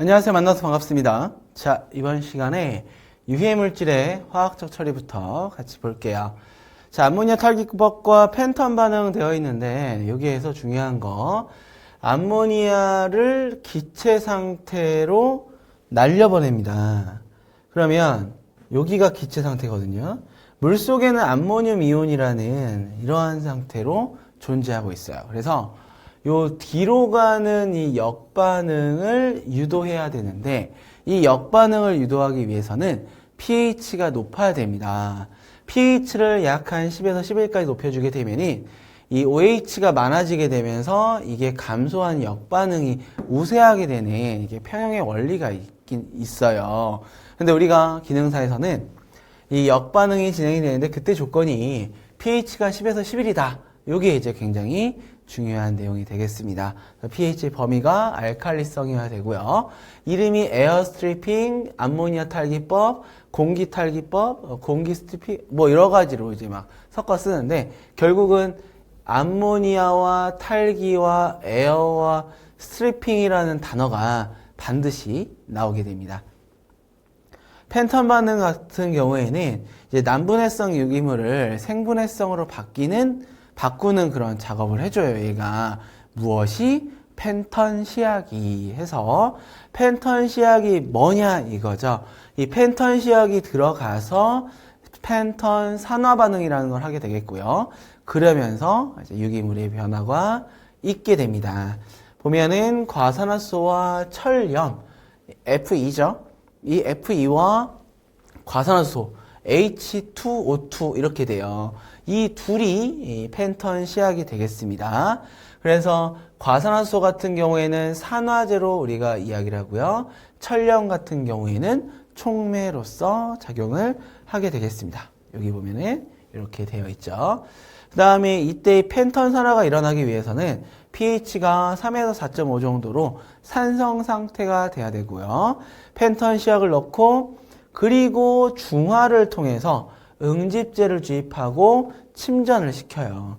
안녕하세요. 만나서 반갑습니다. 자, 이번 시간에 유해 물질의 화학적 처리부터 같이 볼게요. 자, 암모니아 탈기법과 펜턴 반응 되어 있는데 여기에서 중요한 거 암모니아를 기체 상태로 날려보냅니다. 그러면 여기가 기체 상태거든요. 물 속에는 암모늄 이온이라는 이러한 상태로 존재하고 있어요. 그래서 요 뒤로 가는 이 역반응을 유도해야 되는데 이 역반응을 유도하기 위해서는 pH가 높아야 됩니다. pH를 약 한 10에서 11까지 높여주게 되면이 이 OH가 많아지게 되면서 이게 감소한 역반응이 우세하게 되는 이게 평형의 원리가 있긴 있어요. 근데 우리가 기능사에서는 이 역반응이 진행이 되는데 그때 조건이 pH가 10에서 11이다. 이게 이제 굉장히 중요한 내용이 되겠습니다. pH 범위가 알칼리성이어야 되고요. 이름이 에어 스트리핑, 암모니아 탈기법, 공기 탈기법, 어, 공기 스트리핑 뭐 여러 가지로 이제 막 섞어 쓰는데 결국은 암모니아와 탈기와 에어와 스트리핑이라는 단어가 반드시 나오게 됩니다. 펜턴 반응 같은 경우에는 이제 난분해성 유기물을 생분해성으로 바뀌는 바꾸는 그런 작업을 해줘요. 얘가 무엇이 펜턴 시약이 해서 펜턴 시약이 뭐냐 이거죠. 이 펜턴 시약이 들어가서 펜턴 산화 반응이라는 걸 하게 되겠고요. 그러면서 유기물의 변화가 있게 됩니다. 보면은 과산화수소와 철염 F2죠. 이 F2와 과산화수소 H2O2 이렇게 돼요. 이 둘이 이 펜턴 시약이 되겠습니다. 그래서 과산화수소 같은 경우에는 산화제로 우리가 이야기를 하고요. 철염 같은 경우에는 촉매로서 작용을 하게 되겠습니다. 여기 보면은 이렇게 되어 있죠. 그 다음에 이때 펜턴 산화가 일어나기 위해서는 pH가 3에서 4.5 정도로 산성 상태가 돼야 되고요. 펜턴 시약을 넣고 그리고 중화를 통해서 응집제를 주입하고 침전을 시켜요.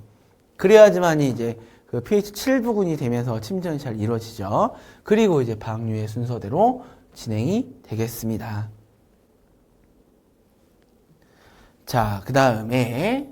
그래야지만이 이제 그 pH 7부근이 되면서 침전이 잘 이루어지죠. 그리고 이제 방류의 순서대로 진행이 되겠습니다. 자, 그 다음에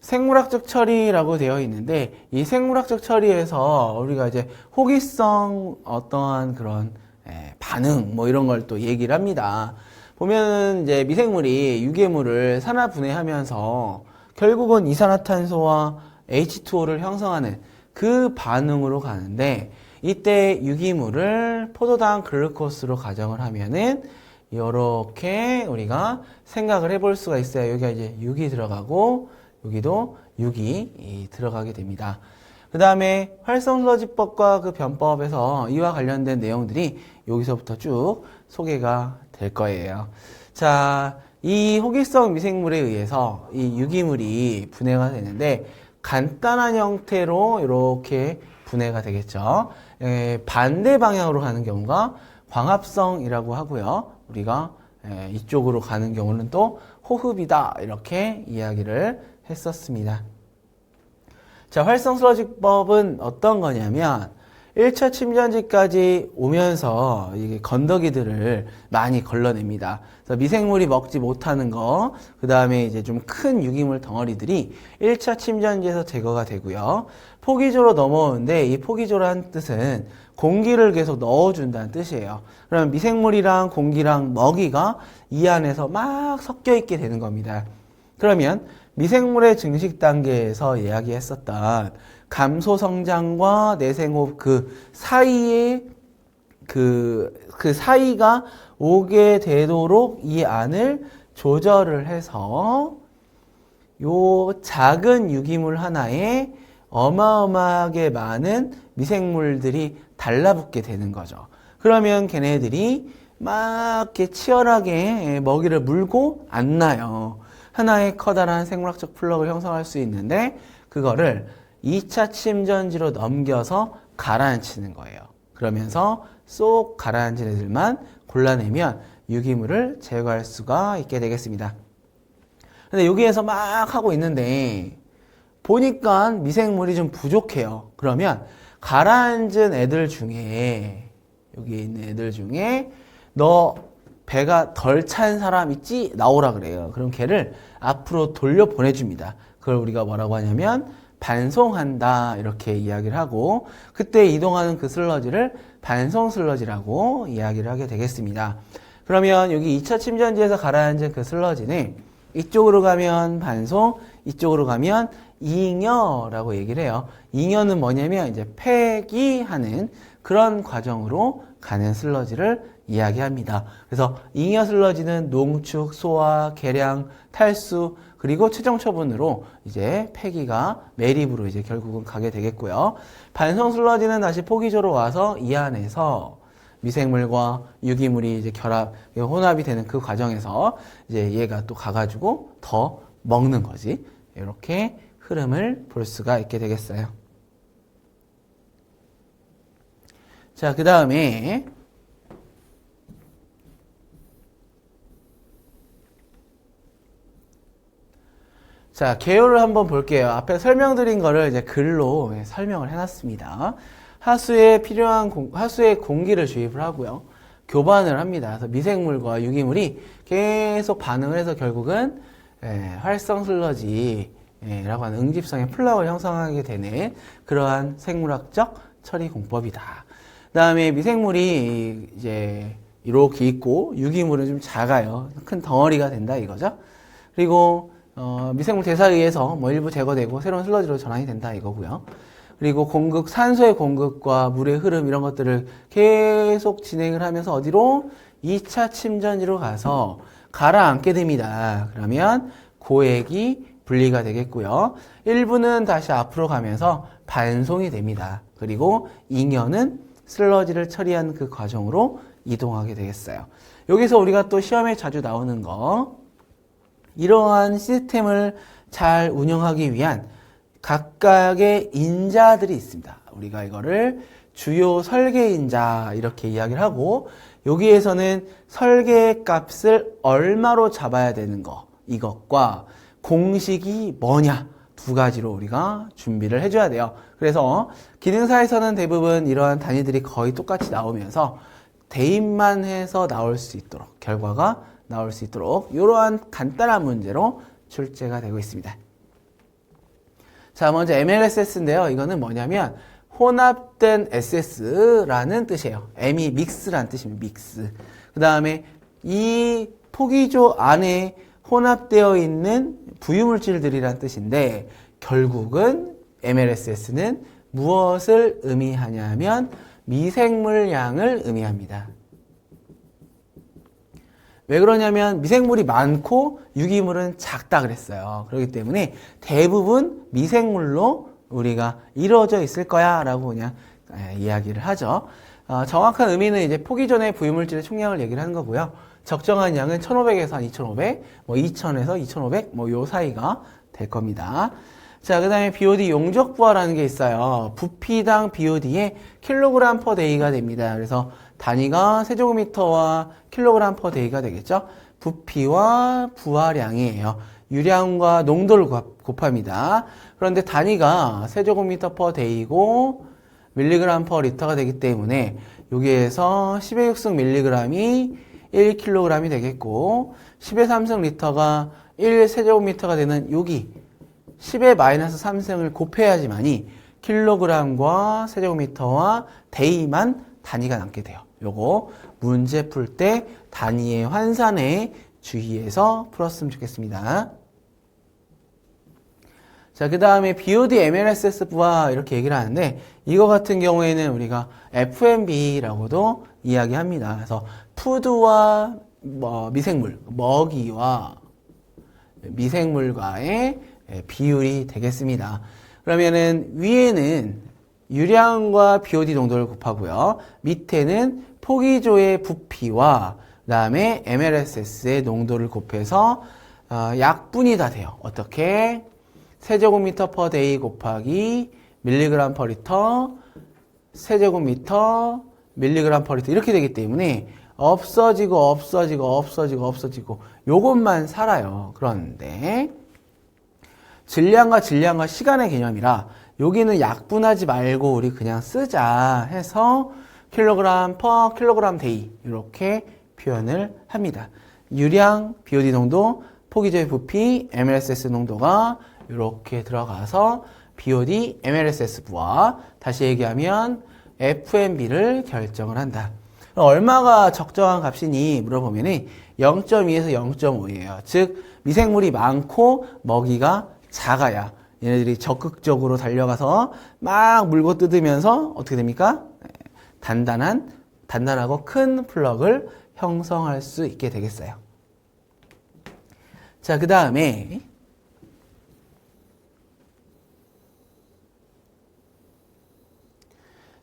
생물학적 처리라고 되어 있는데 이 생물학적 처리에서 우리가 이제 호기성 어떠한 그런 에, 반응 뭐 이런 걸 또 얘기를 합니다. 보면은 이제 미생물이 유기물을 산화 분해하면서 결국은 이산화탄소와 H2O를 형성하는 그 반응으로 가는데 이때 유기물을 포도당 글루코스로 가정을 하면은 이렇게 우리가 생각을 해볼 수가 있어요. 여기가 이제 6이 들어가고 여기도 6이 들어가게 됩니다. 그 다음에 활성서지법과 그 변법에서 이와 관련된 내용들이 여기서부터 쭉 소개가 될 거예요. 자, 이 호기성 미생물에 의해서 이 유기물이 분해가 되는데 간단한 형태로 이렇게 분해가 되겠죠. 에, 반대 방향으로 가는 경우가 광합성이라고 하고요. 우리가 에, 이쪽으로 가는 경우는 또 호흡이다 이렇게 이야기를 했었습니다. 자, 활성슬러지법은 어떤 거냐면 1차 침전지까지 오면서 이게 건더기들을 많이 걸러냅니다. 그래서 미생물이 먹지 못하는 거, 그 다음에 이제 좀 큰 유기물 덩어리들이 1차 침전지에서 제거가 되고요. 포기조로 넘어오는데 이 포기조라는 뜻은 공기를 계속 넣어준다는 뜻이에요. 그러면 미생물이랑 공기랑 먹이가 이 안에서 막 섞여 있게 되는 겁니다. 그러면 미생물의 증식 단계에서 이야기했었던 감소 성장과 내생호흡 그 사이에 그, 그 사이가 오게 되도록 이 안을 조절을 해서 요 작은 유기물 하나에 어마어마하게 많은 미생물들이 달라붙게 되는 거죠. 그러면 걔네들이 막 이렇게 치열하게 먹이를 물고 안 나요. 하나의 커다란 생물학적 플럭을 형성할 수 있는데 그거를 2차 침전지로 넘겨서 가라앉히는 거예요. 그러면서 쏙 가라앉은 애들만 골라내면 유기물을 제거할 수가 있게 되겠습니다. 근데 여기에서 막 하고 있는데 보니까 미생물이 좀 부족해요. 그러면 가라앉은 애들 중에 여기 있는 애들 중에 너 배가 덜 찬 사람 있지? 나오라 그래요. 그럼 걔를 앞으로 돌려 보내줍니다. 그걸 우리가 뭐라고 하냐면 반송한다 이렇게 이야기를 하고 그때 이동하는 그 슬러지를 반송 슬러지라고 이야기를 하게 되겠습니다. 그러면 여기 2차 침전지에서 가라앉은 그 슬러지는 이쪽으로 가면 반송, 이쪽으로 가면 잉여라고 얘기를 해요. 잉여는 뭐냐면 이제 폐기하는 그런 과정으로 가는 슬러지를 이야기합니다. 그래서 잉여 슬러지는 농축, 소화, 계량, 탈수, 그리고 최종 처분으로 이제 폐기가 매립으로 이제 결국은 가게 되겠고요. 반성 슬러지는 다시 포기조로 와서 이 안에서 미생물과 유기물이 이제 결합, 혼합이 되는 그 과정에서 이제 얘가 또 가가지고 더 먹는 거지. 이렇게 흐름을 볼 수가 있게 되겠어요. 자, 그 다음에 자, 개요를 한번 볼게요. 앞에 설명드린 거를 이제 글로 예, 설명을 해놨습니다. 하수에 필요한 공, 하수에 공기를 주입을 하고요. 교반을 합니다. 그래서 미생물과 유기물이 계속 반응을 해서 결국은 예, 활성 슬러지라고 하는 응집성의 플라워를 형성하게 되는 그러한 생물학적 처리 공법이다. 그 다음에 미생물이 이제 이렇게 있고 유기물은 좀 작아요. 큰 덩어리가 된다 이거죠. 그리고 어, 미생물 대사에 의해서 뭐 일부 제거되고 새로운 슬러지로 전환이 된다 이거고요. 그리고 공급, 산소의 공급과 물의 흐름 이런 것들을 계속 진행을 하면서 어디로? 2차 침전지로 가서 가라앉게 됩니다. 그러면 고액이 분리가 되겠고요. 일부는 다시 앞으로 가면서 반송이 됩니다. 그리고 잉여는 슬러지를 처리한 그 과정으로 이동하게 되겠어요. 여기서 우리가 또 시험에 자주 나오는 거 이러한 시스템을 잘 운영하기 위한 각각의 인자들이 있습니다. 우리가 이거를 주요 설계인자 이렇게 이야기를 하고 여기에서는 설계 값을 얼마로 잡아야 되는 거 이것과 공식이 뭐냐 두 가지로 우리가 준비를 해줘야 돼요. 그래서 기능사에서는 대부분 이러한 단위들이 거의 똑같이 나오면서 대입만 해서 나올 수 있도록 결과가 나올 수 있도록 이러한 간단한 문제로 출제가 되고 있습니다. 자, 먼저 MLSS인데요. 이거는 뭐냐면 혼합된 SS라는 뜻이에요. M이 믹스라는 뜻입니다. 믹스. 그 다음에 이 포기조 안에 혼합되어 있는 부유물질들이란 뜻인데 결국은 MLSS는 무엇을 의미하냐면 미생물량을 의미합니다. 왜 그러냐면 미생물이 많고 유기물은 작다 그랬어요. 그렇기 때문에 대부분 미생물로 우리가 이루어져 있을 거야 라고 그냥 예, 이야기를 하죠. 어, 정확한 의미는 이제 포기 전에 부유물질의 총량을 얘기를 하는 거고요. 적정한 양은 1500에서 한 2500, 뭐 2000에서 2500, 뭐 요 사이가 될 겁니다. 자, 그 다음에 BOD 용적 부하라는 게 있어요. 부피당 BOD의 킬로그램 퍼 데이가 됩니다. 그래서 단위가 세제곱미터와 킬로그램 퍼 데이가 되겠죠. 부피와 부하량이에요. 유량과 농도를 곱합니다. 그런데 단위가 세제곱미터 퍼 데이고 밀리그램 퍼 리터가 되기 때문에 여기에서 10의 6승 밀리그램이 1kg이 되겠고 10의 3승 리터가 1세제곱미터가 되는 여기 10의 마이너스 3승을 곱해야지만이 킬로그램과 세제곱미터와 데이만 단위가 남게 돼요. 요거 문제 풀 때 단위의 환산에 주의해서 풀었으면 좋겠습니다. 자, 그 다음에 BOD MLSS부와 이렇게 얘기를 하는데, 이거 같은 경우에는 우리가 FMB라고도 이야기합니다. 그래서 푸드와 뭐 미생물, 먹이와 미생물과의 비율이 되겠습니다. 그러면은 위에는 유량과 BOD 농도를 곱하고요. 밑에는 포기조의 부피와 그다음에 MLSS의 농도를 곱해서 어, 약분이 다 돼요. 어떻게? 세제곱미터 퍼 데이 곱하기 밀리그램 퍼 리터 세제곱미터 밀리그램 퍼 리터 이렇게 되기 때문에 없어지고 없어지고 없어지고 없어지고 요것만 살아요. 그런데 질량과 질량과 시간의 개념이라 여기는 약분하지 말고 우리 그냥 쓰자 해서 킬로그램 퍼 킬로그램 데이 이렇게 표현을 합니다. 유량 BOD 농도, 포기적의 부피, MLSS 농도가 이렇게 들어가서 BOD, MLSS부와 다시 얘기하면 FMB를 결정을 한다. 얼마가 적정한 값이니 물어보면 0.2에서 0.5예요. 즉 미생물이 많고 먹이가 작아야 얘네들이 적극적으로 달려가서 막 물고 뜯으면서 어떻게 됩니까? 단단한 단단하고 큰 플럭을 형성할 수 있게 되겠어요. 자, 그 다음에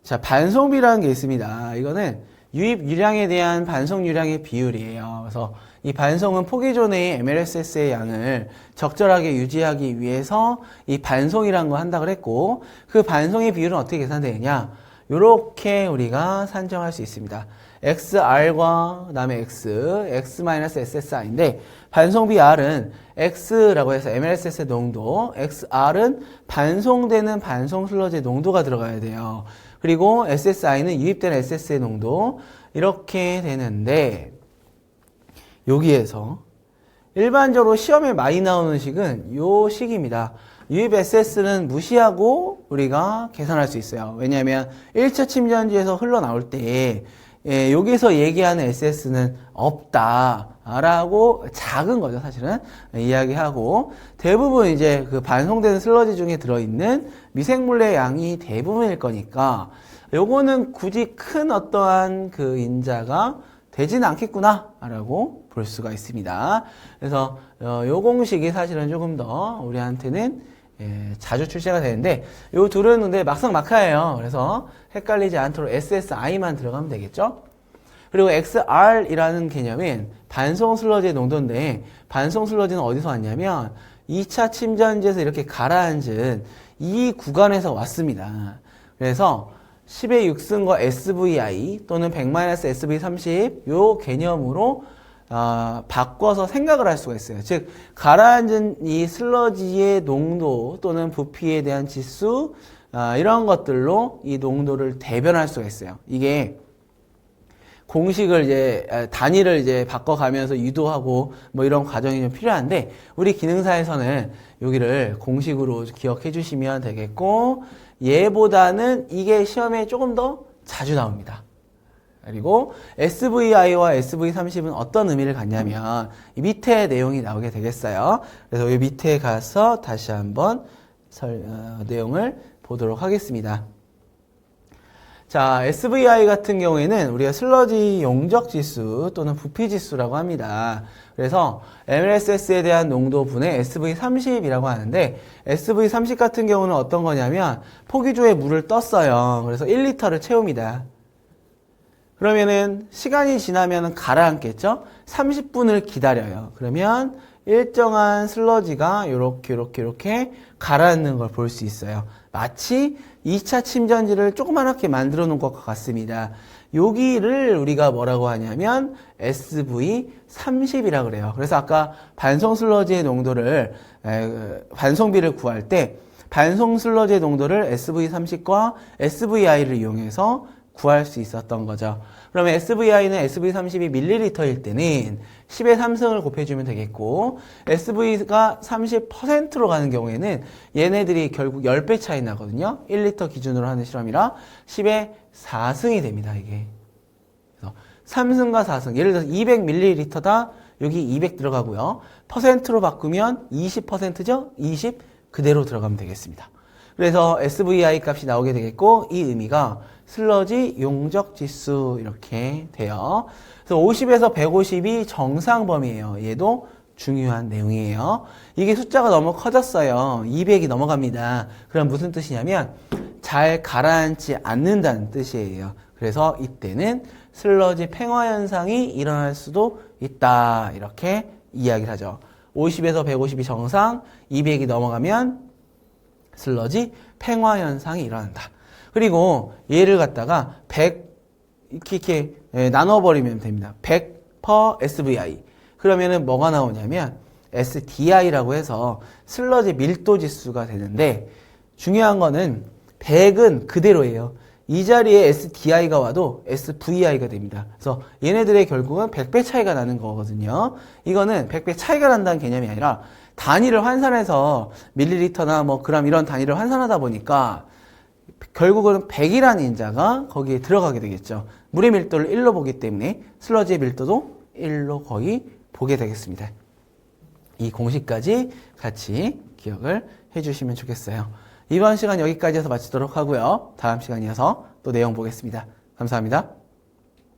자, 반송비라는 게 있습니다. 이거는 유입 유량에 대한 반송 유량의 비율이에요. 그래서 이 반송은 포기존 내의 MLSS의 양을 적절하게 유지하기 위해서 이 반송이라는 거 한다고 했고 그 반송의 비율은 어떻게 계산되느냐? 이렇게 우리가 산정할 수 있습니다. XR과 그다음에 X, X-SSI인데 반송비 R은 X라고 해서 MLSS의 농도, XR은 반송되는 반송 슬러지의 농도가 들어가야 돼요. 그리고 SSI는 유입된 SS의 농도 이렇게 되는데 여기에서 일반적으로 시험에 많이 나오는 식은 요 식입니다. 유입 SS는 무시하고 우리가 계산할 수 있어요. 왜냐하면 1차 침전지에서 흘러나올 때 예, 여기서 얘기하는 SS는 없다라고 작은 거죠, 사실은 이야기하고 대부분 이제 그 반송되는 슬러지 중에 들어있는 미생물의 양이 대부분일 거니까 요거는 굳이 큰 어떠한 그 인자가 되지는 않겠구나라고 볼 수가 있습니다. 그래서 어, 요 공식이 사실은 조금 더 우리한테는 예, 자주 출시가 되는데 요 둘은 근데 막상 막하예요. 그래서 헷갈리지 않도록 SSI만 들어가면 되겠죠. 그리고 XR이라는 개념은 반송 슬러지의 농도인데 반송 슬러지는 어디서 왔냐면 2차 침전지에서 이렇게 가라앉은 이 구간에서 왔습니다. 그래서 10의 6승과 SVI 또는 100-SV30 요 개념으로 어, 바꿔서 생각을 할 수가 있어요. 즉 가라앉은 이 슬러지의 농도 또는 부피에 대한 지수 어, 이런 것들로 이 농도를 대변할 수가 있어요. 이게 공식을 이제 단위를 이제 바꿔가면서 유도하고 뭐 이런 과정이 좀 필요한데 우리 기능사에서는 여기를 공식으로 기억해 주시면 되겠고 얘보다는 이게 시험에 조금 더 자주 나옵니다. 그리고 SVI와 SV30은 어떤 의미를 갖냐면 이 밑에 내용이 나오게 되겠어요. 그래서 이 밑에 가서 다시 한번 설, 어, 내용을 보도록 하겠습니다. 자, SVI 같은 경우에는 우리가 슬러지 용적 지수 또는 부피 지수라고 합니다. 그래서 MLSS에 대한 농도분의 SV30이라고 하는데 SV30 같은 경우는 어떤 거냐면 포기조에 물을 떴어요. 그래서 1리터를 채웁니다. 그러면은 시간이 지나면 가라앉겠죠? 30분을 기다려요. 그러면 일정한 슬러지가 이렇게 이렇게 이렇게 가라앉는 걸 볼 수 있어요. 마치 2차 침전지를 조그맣게 만들어 놓은 것과 같습니다. 여기를 우리가 뭐라고 하냐면 SV30이라고 그래요. 그래서 아까 반송 슬러지의 농도를 반송비를 구할 때 반송 슬러지의 농도를 SV30과 SVI를 이용해서 구할 수 있었던 거죠. 그러면 SVI는 SV30이 밀리리터일 때는 10의 3승을 곱해주면 되겠고 SV가 30%로 가는 경우에는 얘네들이 결국 10배 차이 나거든요. 1리터 기준으로 하는 실험이라 10의 4승이 됩니다. 이게. 그래서 3승과 4승. 예를 들어서 200ml다. 여기 200 들어가고요. 퍼센트로 바꾸면 20%죠? 20 그대로 들어가면 되겠습니다. 그래서 SVI 값이 나오게 되겠고 이 의미가 슬러지 용적 지수 이렇게 돼요. 그래서 50에서 150이 정상 범위예요. 얘도 중요한 내용이에요. 이게 숫자가 너무 커졌어요. 200이 넘어갑니다. 그럼 무슨 뜻이냐면 잘 가라앉지 않는다는 뜻이에요. 그래서 이때는 슬러지 팽화 현상이 일어날 수도 있다. 이렇게 이야기를 하죠. 50에서 150이 정상, 200이 넘어가면 슬러지 팽화 현상이 일어난다. 그리고 얘를 갖다가 100 이렇게, 이렇게 예, 나눠버리면 됩니다. 100 per SVI. 그러면은 뭐가 나오냐면 SDI라고 해서 슬러지 밀도 지수가 되는데 중요한 거는 100은 그대로예요. 이 자리에 SDI가 와도 SVI가 됩니다. 그래서 얘네들의 결국은 100배 차이가 나는 거거든요. 이거는 100배 차이가 난다는 개념이 아니라 단위를 환산해서 밀리리터나 뭐 그람 이런 단위를 환산하다 보니까 결국은 100이라는 인자가 거기에 들어가게 되겠죠. 물의 밀도를 1로 보기 때문에 슬러지의 밀도도 1로 거의 보게 되겠습니다. 이 공식까지 같이 기억을 해주시면 좋겠어요. 이번 시간 여기까지 해서 마치도록 하고요. 다음 시간 이어서 또 내용 보겠습니다. 감사합니다.